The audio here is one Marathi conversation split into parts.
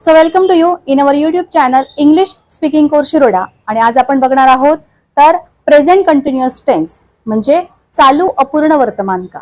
So welcome to you in our YouTube channel English speaking course Shiroda आणि आज आपण बघणार आहोत तर प्रेझेंट कंटिन्युअस टेन्स म्हणजे चालू अपूर्ण वर्तमान काळ.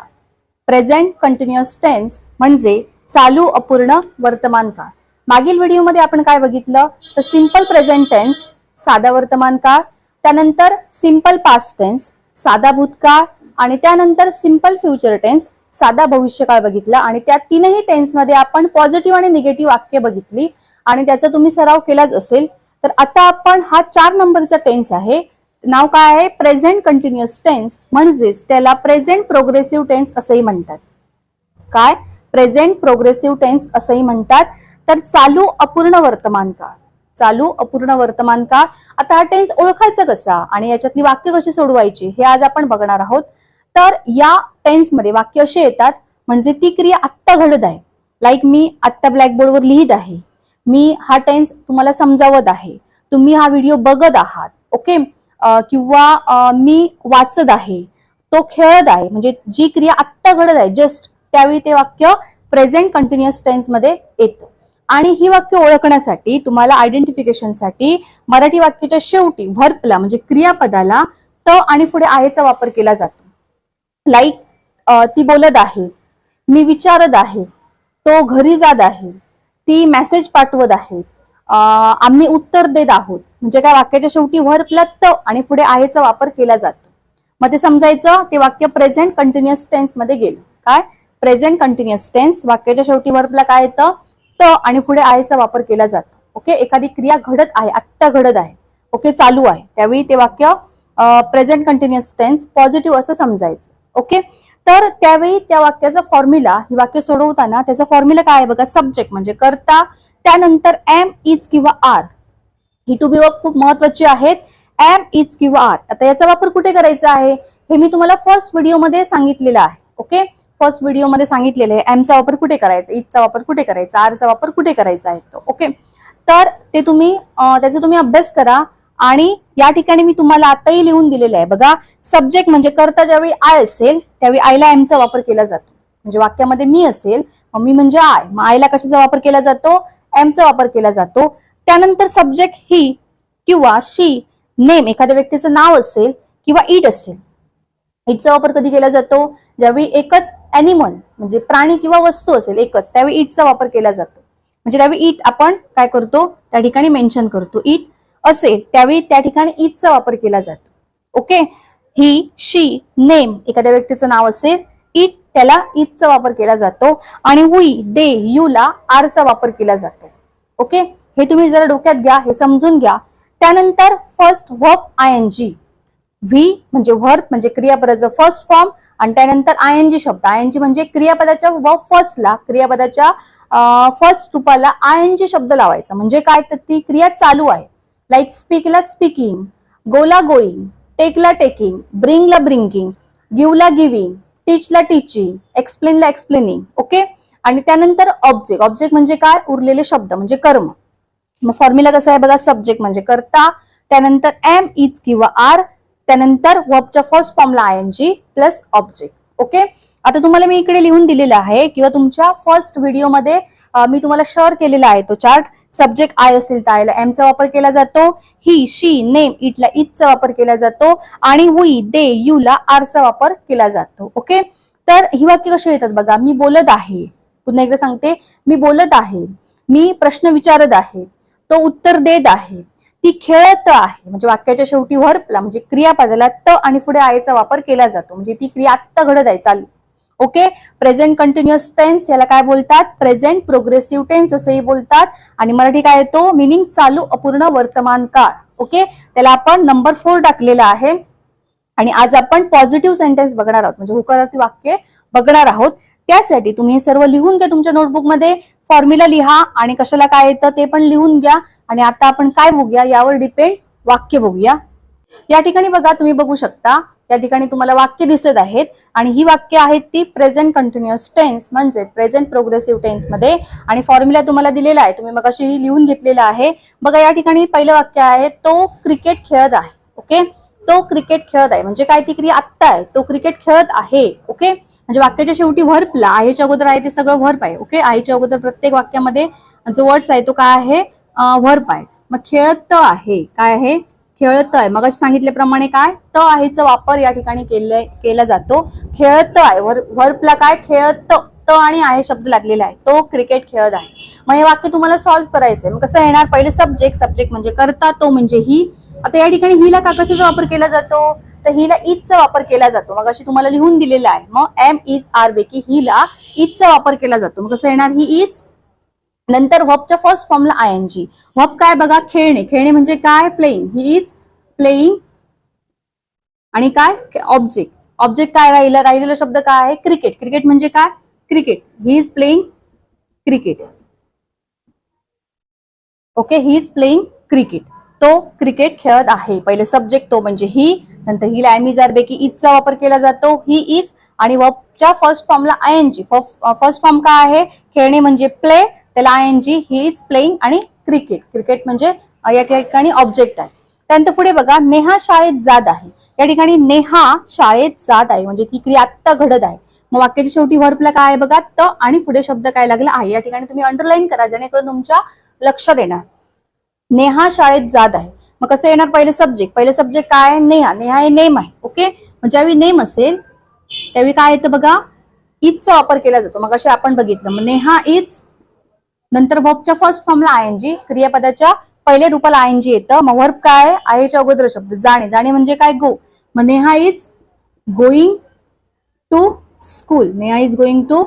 प्रेझेंट कंटिन्युअस टेन्स म्हणजे चालू अपूर्ण वर्तमान काळ. मागील व्हिडिओमध्ये आपण काय बघितलं? तर सिंपल प्रेझेंट टेन्स साधा वर्तमान काळ. त्यानंतर सिंपल पास्ट टेन्स साधा भूतकाळ. आणि त्यानंतर सिंपल फ्युचर टेन्स साधा भविष्यकाळ बघितला आणि त्या तीनही टेन्समध्ये आपण पॉझिटिव्ह आणि निगेटिव्ह वाक्य बघितली आणि त्याचा तुम्ही सराव केलाच असेल. तर आता आपण हा चार नंबरचा टेन्स आहे. नाव काय आहे? प्रेझेंट कंटिन्युअस टेन्स म्हणजेच त्याला प्रेझेंट प्रोग्रेसिव्ह टेन्स असंही म्हणतात. काय? प्रेझेंट प्रोग्रेसिव्ह टेन्स असंही म्हणतात. तर चालू अपूर्ण वर्तमान काळ. चालू अपूर्ण वर्तमान काळ. आता हा टेन्स ओळखायचा कसा? आणि याच्यातली वाक्य कशी सोडवायची? हे आज आपण बघणार आहोत. तर या टेन्समध्ये वाक्य असे येतात म्हणजे ती क्रिया आत्ता घडत आहे. लाईक मी आत्ता ब्लॅकबोर्डवर लिहित आहे. मी हा टेन्स तुम्हाला समजावत आहे. तुम्ही हा व्हिडिओ बघत आहात. ओके किंवा मी वाचत आहे. तो खेळत आहे. म्हणजे जी क्रिया आत्ता घडत आहे जस्ट त्यावेळी ते वाक्य प्रेझेंट कंटिन्युअस टेन्समध्ये येतं. आणि ही वाक्य ओळखण्यासाठी तुम्हाला आयडेंटिफिकेशनसाठी मराठी वाक्याच्या शेवटी व्हर्पला म्हणजे क्रियापदाला त आणि पुढे आहेचा वापर केला जातो. लाईक ती बोलत आहे. मी विचारत आहे. तो घरी जात आहे. ती मेसेज पाठवत आहे. आम्ही उत्तर देत आहोत. म्हणजे काय वाक्याच्या शेवटी वर त आणि पुढे आहेचा वापर केला जातो. मग ते समजायचं ते वाक्य प्रेझेंट कंटिन्युअस टेन्समध्ये गेलं. काय? प्रेझेंट कंटिन्युअस टेन्स वाक्याच्या शेवटी वर्पला काय येतं? त आणि पुढे आहेचा वापर केला जातो. ओके? एखादी क्रिया घडत आहे आत्ता घडत आहे. ओके? चालू आहे. त्यावेळी ते वाक्य प्रेझेंट कंटिन्युअस टेन्स पॉझिटिव्ह असं समजायचं. ओके तर त्यावेळी त्या वाक्याचा फॉर्म्युला ही वाक्य सोडवताना त्याचा फॉर्म्युला काय आहे बघा? सब्जेक्ट म्हणजे करता त्यानंतर एम इज किंवा आर ही टू बी वर्क खूप महत्वाची आहेत. एम इज किंवा आर आता याचा वापर कुठे करायचा आहे? हे मी तुम्हाला फर्स्ट व्हिडिओमध्ये सांगितलेलं आहे. ओके फर्स्ट व्हिडिओमध्ये सांगितलेलं आहे. एमचा वापर कुठे करायचा? इजचा वापर कुठे करायचा? आरचा वापर कुठे करायचा आहे तो? ओके तर ते तुम्ही त्याचा तुम्ही अभ्यास करा. आणि या ठिकाणी मी तुम्हाला आताही लिहून दिलेलं आहे. बघा सब्जेक्ट म्हणजे करता ज्यावेळी आय असेल त्यावेळी आयला एमचा वापर केला जातो. म्हणजे वाक्यामध्ये मी असेल मग मी म्हणजे आय मग आयला कशाचा वापर केला जातो? एमचा वापर केला जातो. त्यानंतर सब्जेक्ट ही किंवा शी नेम एखाद्या व्यक्तीचं नाव असेल किंवा इट असेल. इटचा वापर कधी केला जातो? ज्यावेळी एकच अॅनिमल म्हणजे प्राणी किंवा वस्तू असेल एकच त्यावेळी इटचा वापर केला जातो. म्हणजे त्यावेळी इट आपण काय करतो? त्या ठिकाणी मेन्शन करतो. इट असेल त्यावेळी त्या ठिकाणी ईदचा वापर केला जातो. ओके ही शी नेम एखाद्या व्यक्तीचं नाव असेल इट त्याला ईदचा वापर केला जातो आणि वी दे यूला आरचा वापर केला जातो. ओके हे तुम्ही जरा डोक्यात घ्या हे समजून घ्या. त्यानंतर first verb I N G V म्हणजे वर्ब म्हणजे क्रियापदाचं फर्स्ट फॉर्म आणि त्यानंतर आय एन जी शब्द. आय एन जी म्हणजे क्रियापदाच्या वर्ब फर्स्टला क्रियापदाच्या फर्स्ट रूपाला आय एन जी शब्द लावायचा. म्हणजे काय? तर ती क्रिया चालू आहे. लाईक स्पीकला स्पीकिंग गोला गोईंग टेकला टेकिंग ब्रिंगला ब्रिंकिंग गिवला गिविंग टीचला टीचिंग एक्सप्लेनला एक्सप्लेनिंग ओके आणि त्यानंतर ऑब्जेक्ट ऑब्जेक्ट म्हणजे काय? उरलेले शब्द म्हणजे कर्म. मग फॉर्म्युला कसा आहे बघा? सब्जेक्ट म्हणजे करता त्यानंतर एम इज किंवा आर त्यानंतर वर्बच्या first फॉर्मला I N G plus object okay आता तुम्हाला मी इकडे लिहून दिलेला आहे किंवा तुमच्या फर्स्ट व्हिडिओमध्ये मी तुम्हाला शेअर केलेला आहे तो चार्ट सब्जेक्ट आय असेल तर आयला एमचा वापर केला जातो. ही शी नेम इटला इथचा वापर केला जातो. आणि हुई दे यूला आरचा वापर केला जातो. ओके तर ही वाक्य कशी येतात बघा? मी बोलत आहे. पुन्हा एकदा सांगते. मी बोलत आहे. मी प्रश्न विचारत आहे. तो उत्तर देत आहे. ती खेळत आहे. म्हणजे वाक्याच्या शेवटी व्हर्पला म्हणजे क्रियापदाला त आणि पुढे आयचा वापर केला जातो. म्हणजे ती क्रिया आत्ता घडत आहे चालू. ओके? प्रेझेंट कंटिन्युअस टेन्स याला काय बोलतात? प्रेझेंट प्रोग्रेसिव्ह टेन्स असंही बोलतात. आणि मराठी काय येतो? मिनिंग चालू अपूर्ण वर्तमान काळ. ओके? त्याला आपण नंबर फोर टाकलेला आहे. आणि आज आपण पॉझिटिव्ह सेंटेन्स बघणार आहोत. म्हणजे होकारार्थी वाक्य बघणार आहोत. त्यासाठी तुम्ही हे सर्व लिहून घ्या तुमच्या नोटबुकमध्ये फॉर्म्युला लिहा आणि कशाला काय येतं ते पण लिहून घ्या आणि आता आपण काय बघूया यावर डिपेंड वाक्य बघूया. या ठिकाणी बघा तुम्ही बघू शकता या ठिकाणी तुम्हाला वाक्य दिसत आहेत आणि ही वाक्य आहेत ती प्रेझेंट कंटिन्युअस टेन्स म्हणजे प्रेझेंट प्रोग्रेसिव्ह टेन्समध्ये. आणि फॉर्म्युला तुम्हाला दिलेला आहे तुम्ही मग लिहून घेतलेला आहे. बघा या ठिकाणी पहिलं वाक्य आहे तो क्रिकेट खेळत आहे ओके तो क्रिकेट खेळत आहे. म्हणजे काय ती क्रिया आत्ता आहे. तो क्रिकेट खेळत आहे. ओके म्हणजे वाक्याच्या शेवटी व्हर्पला आहेच्या अगोदर आहे ते सगळं व्हर्प आहे. ओके आईच्या अगोदर प्रत्येक वाक्यामध्ये जो वर्ड्स आहे तो काय आहे? व्हर्प आहे. मग खेळत आहे. काय आहे? खेळत आहे. मग सांगितल्याप्रमाणे काय? त आहेचा वापर या ठिकाणी केले केला जातो. खेळत आहे. व्हर्पला काय? खेळत त आणि आहे शब्द लागलेला आहे. तो क्रिकेट खेळत आहे. मग हे वाक्य तुम्हाला सॉल्व्ह करायचंय. मग कसं येणार? पहिले सब्जेक्ट सब्जेक्ट म्हणजे करता तो म्हणजे ही आता या ठिकाणी हिला काकशाचा वापर केला जातो? तर हिला ईदचा वापर केला जातो. मग अशी तुम्हाला लिहून दिलेला आहे. मग एम इज आर बेकी हिला ईदचा वापर केला जातो. मग कसं येणार? ही इज नंतर व्हबच्या फर्स्ट फॉर्मला आय एन जी व्हब काय बघा? खेळणे. खेळणे म्हणजे काय? प्लेईंग ही इज प्लेईंग आणि काय? ऑब्जेक्ट ऑब्जेक्ट काय राहिला? राहिलेला शब्द काय आहे? क्रिकेट क्रिकेट म्हणजे काय? Cricket he is playing cricket okay he is playing cricket तो क्रिकेट खेळत आहे. पहिले सब्जेक्ट तो म्हणजे ही नंतर हिला एमिजार पैकी इजचा वापर केला जातो. ही इज आणि वर्बच्या first फॉर्मला I N G first form काय आहे? खेळणे म्हणजे प्ले त्याला I N G he is playing आणि क्रिकेट क्रिकेट म्हणजे या ठिकाणी ऑब्जेक्ट आहे. त्यानंतर पुढे बघा नेहा शाळेत जात आहे. या ठिकाणी नेहा शाळेत जात आहे. म्हणजे ती क्रिया आत्ता घडत आहे. मग वाक्याच्या शेवटी व्हर्पला काय आहे बघा? त आणि पुढे शब्द काय लागला आहे? या ठिकाणी तुम्ही अंडरलाईन करा जेणेकरून तुमच्या लक्षात येणार. नेहा शाळेत जात आहे. मग कसं येणार पहिले सब्जेक्ट पहिले सब्जेक्ट काय आहे? नेहा. नेहा हे नेम आहे ओके मग ज्यावेळी नेम असेल त्यावेळी काय येतं बघा? इजचा वापर केला जातो. मग असे आपण बघितलं. मग नेहा इज नंतर वर्बच्या फर्स्ट फॉर्मला आय एनजी क्रियापदाच्या पहिल्या रूपाला आय एनजी येतं. मग वर्ब काय? आहेच्या अगोदर शब्द. जाणे. जाणे म्हणजे काय? गो. मग Neha is going to school Neha is going to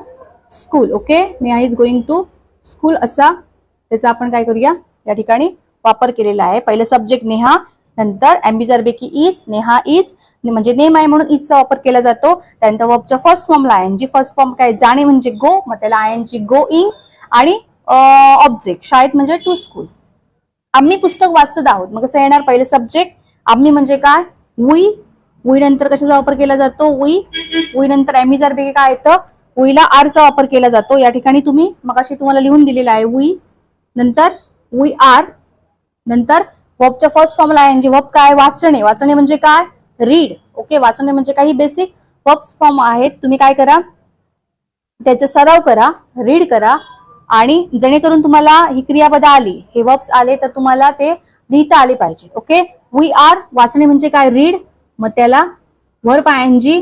school okay Neha is going to school असा त्याचा आपण काय करूया? या ठिकाणी वापर केलेला आहे. पहिलं सब्जेक्ट नेहा नंतर एम्बिजर पैकी इज नेहा इज म्हणजे नेम आहे म्हणून इजचा वापर केला जातो. त्यानंतर वर्बच्या first फॉर्मला I N G first form काय? जाणे म्हणजे गो मग त्याला आय एन जी गो इंग आणि ऑब्जेक्ट शाळेत म्हणजे टू स्कूल आम्ही पुस्तक वाचत आहोत. मग कसं येणार? पहिले सब्जेक्ट आम्ही म्हणजे काय? उई वी नंतर कशाचा वापर केला जातो? उई वी नंतर एमिजार पैकी काय येतं? वीला आरचा वापर केला जातो. या ठिकाणी तुम्ही मगाशी तुम्हाला लिहून दिलेला आहे. उई नंतर वी आर नंतर वर्बच्या फर्स्ट फॉर्मला आहे म्हणजे वॉप काय? वाचणे. वाचणे म्हणजे काय? रीड ओके वाचणे म्हणजे काही बेसिक वर्ब्स फॉर्म आहेत. तुम्ही काय करा? त्याचा सराव करा रीड करा आणि जेणेकरून तुम्हाला ही क्रियापद आली हे वर्ब्स आले तर तुम्हाला ते लिहिता आले पाहिजे. ओके वी आर वाचणे म्हणजे काय? रीड मग त्याला verb I N G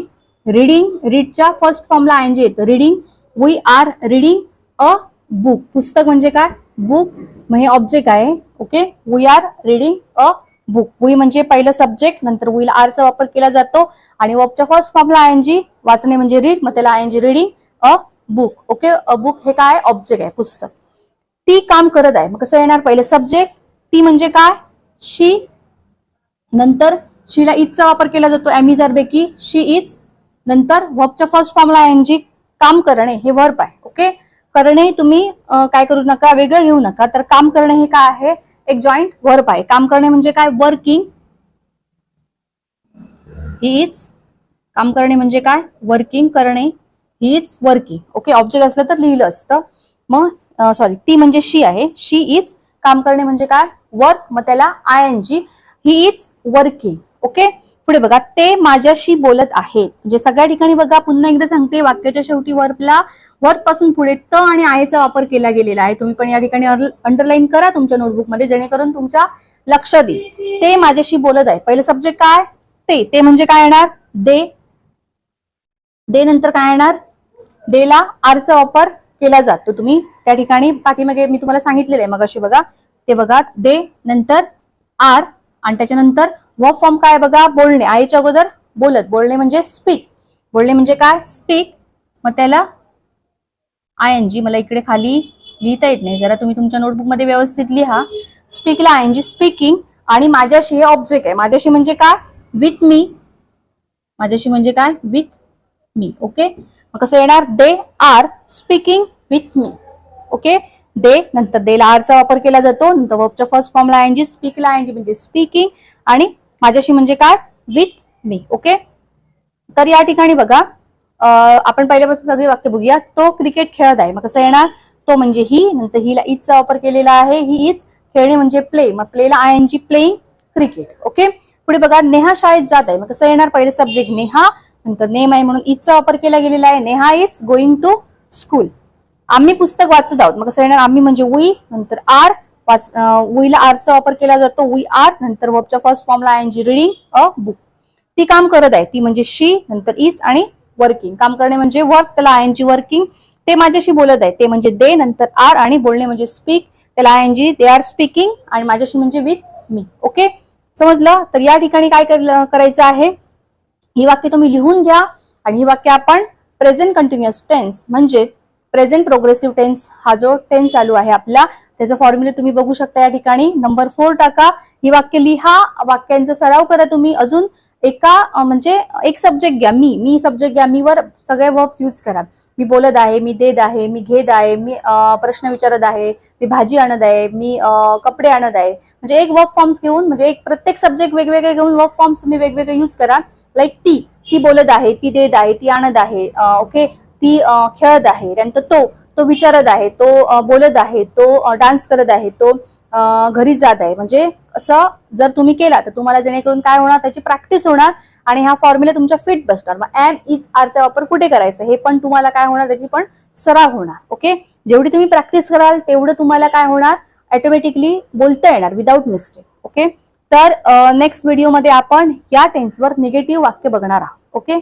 reading रीडच्या first फॉर्मला आय एन जी येतं. Reading we are reading a book पुस्तक म्हणजे काय? बुक मग हे ऑब्जेक्ट आहे. Okay we are reading a book we म्हणजे पहिलं सब्जेक्ट नंतर वीला आरचा वापर केला जातो. आणि वॉपच्या फर्स्ट फॉर्मला आय एन जी वाचणे म्हणजे रीड मग त्याला I N G reading a book okay a book हे काय? ऑब्जेक्ट आहे पुस्तक. ती काम करत आहे. मग कसं येणार? पहिलं सब्जेक्ट ती म्हणजे काय? शी नंतर शीला इजचा वापर केला जातो. एमिझार बेकी शी इज नंतर वर्बच्या फर्स्ट फॉर्मला एन जी काम करणे हे वर्ब आहे. ओके करणे तुम्ही काय करू नका वेगळं घेऊ नका. तर काम करणे हे काय आहे? एक जॉईंट वर्ब आहे. काम करणे म्हणजे काय? वर्किंग ही इज काम करणे म्हणजे काय? वर्किंग करणे. He is working okay object असलं तर लिहिलं असतं. मग सॉरी ती म्हणजे शी आहे. शी इज काम करणे म्हणजे काय? वर्क मग त्याला I N G he is working okay पुढे बघा ते माझ्याशी बोलत आहेत. म्हणजे सगळ्या ठिकाणी बघा पुन्हा एकदा सांगते वाक्याच्या शेवटी वर्पला वर्बपासून पुढे त आणि आयचा वापर केला गेलेला आहे. तुम्ही पण या ठिकाणी अंडरलाईन करा तुमच्या नोटबुकमध्ये जेणेकरून तुमच्या लक्षात येईल ते माझ्याशी बोलत आहे. पहिलं सब्जेक्ट काय? ते. ते म्हणजे काय येणार? दे. दे नंतर काय येणार? देला आरचा वापर केला जातो. तुम्ही त्या ठिकाणी पाठीमागे मी तुम्हाला सांगितलेलं आहे मग अशी बघा. ते बघा दे नंतर आर. आणि त्याच्यानंतर व फॉर्म काय बघा? बोलणे. आईच्या अगोदर बोलत. बोलणे म्हणजे स्पीक बोलणे म्हणजे काय? स्पीक मग त्याला आय एन जी मला इकडे खाली लिहिता येत नाही. जरा तुम्ही तुमच्या नोटबुकमध्ये व्यवस्थित लिहा. स्पीकला आय एन जी स्पीकिंग आणि माझ्याशी हे ऑब्जेक्ट आहे. माझ्याशी म्हणजे काय? विथ मी माझ्याशी म्हणजे काय? विथ मी ओके मग कसं येणार? They are speaking with me okay they नंतर देला आरचा वापर केला जातो नंतर वर्बच्या फर्स्ट फॉर्मला आय एन जी स्पीकला आयएनजी एन जी म्हणजे स्पीकिंग आणि माझ्याशी म्हणजे काय? विथ मी ओके तर या ठिकाणी बघा आपण पहिल्यापासून सगळी वाक्य बघूया. तो क्रिकेट खेळत आहे. मग कसं येणार? तो म्हणजे ही नंतर हिला इजचा वापर केलेला आहे. ही इज खेळणे म्हणजे प्ले मग प्लेला I N G playing cricket okay पुढे बघा नेहा शाळेत जात आहे. मग कसं येणार? पहिले सब्जेक्ट नेहा नंतर नेम आहे म्हणून इजचा वापर केला गेलेला आहे. Neha is going to school आम्ही पुस्तक वाचत आहोत. मग कसं येणार आम्ही म्हणजे वी नंतर आर वाच वीला आरचा वापर केला जातो. वी आर नंतर वर्बच्या first फॉर्मला I N G reading a book ती काम करत आहे. ती म्हणजे शी नंतर इज आणि वर्किंग काम करणे म्हणजे वर्क त्याला आय एन जी वर्किंग ते माझ्याशी बोलत आहे. ते म्हणजे दे नंतर आर आणि बोलणे म्हणजे स्पीक त्याला I N G they are speaking आणि माझ्याशी म्हणजे विथ मी ओके समजलं? तर या ठिकाणी काय करायचं आहे? ही वाक्य तुम्ही लिहून घ्या आणि ही वाक्य आपण प्रेझेंट कंटिन्युअस टेन्स म्हणजे प्रेझेंट प्रोग्रेसिव्ह टेन्स हा जो टेन्स चालू आहे आपला त्याचा फॉर्म्युला तुम्ही बघू शकता या ठिकाणी. नंबर फोर टाका. ही वाक्य लिहा. वाक्यांचा सराव करा तुम्ही. अजून एका म्हणजे एक सब्जेक्ट घ्या. मी मी सब्जेक्ट घ्या. मीवर सगळे वर्ब यूज करा. मी बोलत आहे मी देत आहे मी घेत आहे मी प्रश्न विचारत आहे मी भाजी आणत आहे मी कपडे आणत आहे. म्हणजे एक वर्ब फॉर्म्स घेऊन म्हणजे एक प्रत्येक सब्जेक्ट वेगवेगळे घेऊन वर्ब फॉर्म्स तुम्ही वेगवेगळे यूज करा. लाईक ती ती बोलत आहे ती देत आहे ती आणत आहे. ओके ती खेळत आहे. त्यानंतर तो तो विचारत आहे तो बोलत आहे तो डान्स करत आहे तो घरी जात आहे. म्हणजे असं जर तुम्ही केला तर तुम्हाला जेणेकरून काय होणार त्याची प्रॅक्टिस होणार आणि हा फॉर्म्युला तुमच्या फिट बसणार. मग एम इज e, आरचा वापर कुठे करायचा? हे पण तुम्हाला काय होणार त्याची पण सराव होणार. ओके जेवढी तुम्ही प्रॅक्टिस कराल तेवढं तुम्हाला काय होणार? ऑटोमॅटिकली बोलता येणार विदाऊट मिस्टेक ओके तर नेक्स्ट व्हिडिओमध्ये आपण या टेन्सवर निगेटिव्ह वाक्य बघणार आहोत. ओके